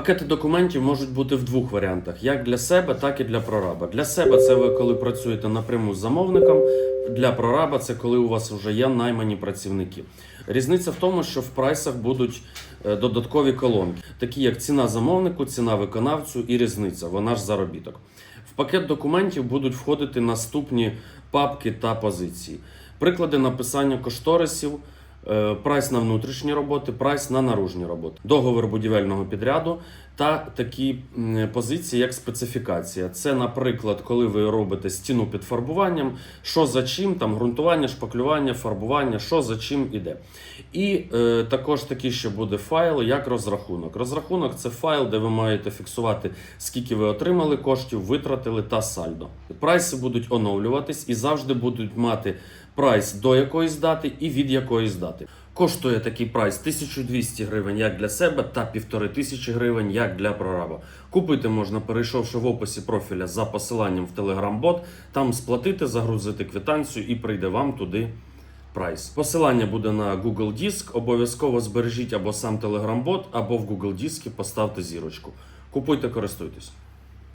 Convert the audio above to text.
Пакети документів можуть бути в двох варіантах: як для себе, так і для прораба. Для себе це ви коли працюєте напряму з замовником. Для прораба це коли у вас вже є наймані працівники. Різниця в тому, що в прайсах будуть е, додаткові колонки, такі як ціна замовнику, ціна виконавцю і різниця, вона ж заробіток. В пакет документів будуть входити наступні папки та позиції. Приклади написання кошторисів, прайс на внутрішні роботи, прайс на наружні роботи, договір будівельного підряду та такі позиції, як специфікація. Це, наприклад, коли ви робите стіну під фарбуванням, що за чим, там ґрунтування, шпаклювання, фарбування, що за чим іде. І е, також такий ще буде файл, як розрахунок. Розрахунок це файл, де ви маєте фіксувати, скільки ви отримали коштів, витратили та сальдо. Прайси будуть оновлюватись і завжди будуть мати прайс до якоїсь дати і від якоїсь дати. Коштує такий прайс 1200 гривень як для себе та 1500 гривень як для прораба. Купити можна, перейшовши в описі профіля за посиланням в Telegram-бот, там сплатити, загрузити квитанцію і прийде вам туди прайс. Посилання буде на Google Диск. Обов'язково збережіть або сам Telegram-бот, або в Google Дискі поставте зірочку. Купуйте, користуйтесь.